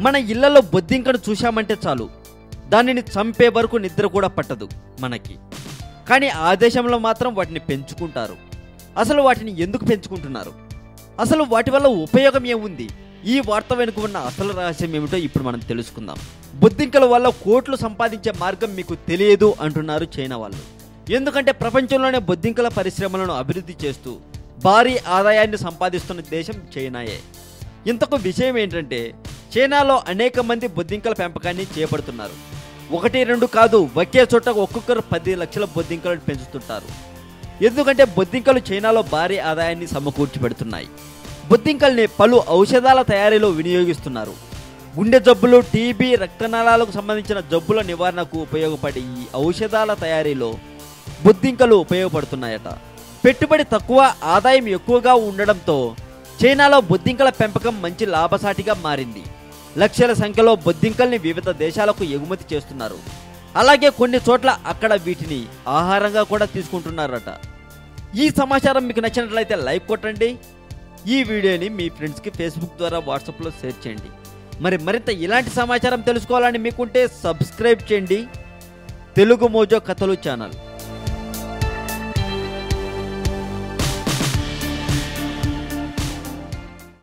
మన ఇళ్ళలో బొద్దింకను చూశామంటే చాలు. దానిని చంపే వరకు నిద్ర కూడా పట్టదు మనకి. కానీ ఆ దేశంలో మాత్రం వాటిని పెంచుకుంటారు. అసలు వాటిని ఎందుకు పెంచుకుంటున్నారు? అసలు వాటి వల్ల ఉపయోగం ఏముంది? ఈ వార్త వెనుక ఉన్న అసలు రహస్యం ఏమిటో ఇప్పుడు మనం తెలుసుకుందాం. బొద్దింకల వల్ల కోట్లు సంపాదించే మార్గం మీకు తెలియదు అంటున్నారు చైనా వాళ్ళు. ఎందుకంటే ప్రపంచంలోనే బొద్దింకల పరిశ్రమలను అభివృద్ధి చేస్తూ భారీ ఆదాయాన్ని సంపాదిస్తున్న దేశం చైనాయే. ఇంతకు విషయం ఏంటంటే చైనాలో అనేక మంది బొద్దింకల పెంపకాన్ని చేపడుతున్నారు. ఒకటి రెండు కాదు ఒకే చోట ఒక్కొక్కరు పది లక్షల బొద్దింకలను పెంచుతుంటారు. ఎందుకంటే బొద్దింకలు చైనాలో భారీ ఆదాయాన్ని సమకూర్చి పెడుతున్నాయి బొద్దింకల్ని పలు ఔషధాల తయారీలో వినియోగిస్తున్నారు. గుండె జబ్బులు టీబీ రక్తనాళాలకు సంబంధించిన జబ్బుల నివారణకు ఉపయోగపడే ఈ ఔషధాల తయారీలో బొద్దింకలు ఉపయోగపడుతున్నాయట. పెట్టుబడి తక్కువ ఆదాయం ఎక్కువగా ఉండడంతో చైనాలో బొద్దింకల పెంపకం మంచి లాభసాటిగా మారింది. లక్షల సంఖ్యలో బొద్దింకల్ని వివిధ దేశాలకు ఎగుమతి చేస్తున్నారు. అలాగే కొన్ని చోట్ల అక్కడ వీటిని ఆహారంగా కూడా తీసుకుంటున్నారట. ఈ సమాచారం మీకు నచ్చినట్లయితే లైక్ కొట్టండి. ఈ వీడియోని మీ ఫ్రెండ్స్కి ఫేస్బుక్ ద్వారా వాట్సాప్లో షేర్ చేయండి. మరి మరింత ఇలాంటి సమాచారం తెలుసుకోవాలని మీకుంటే సబ్స్క్రైబ్ చేయండి. తెలుగు మోజో కథలు ఛానల్.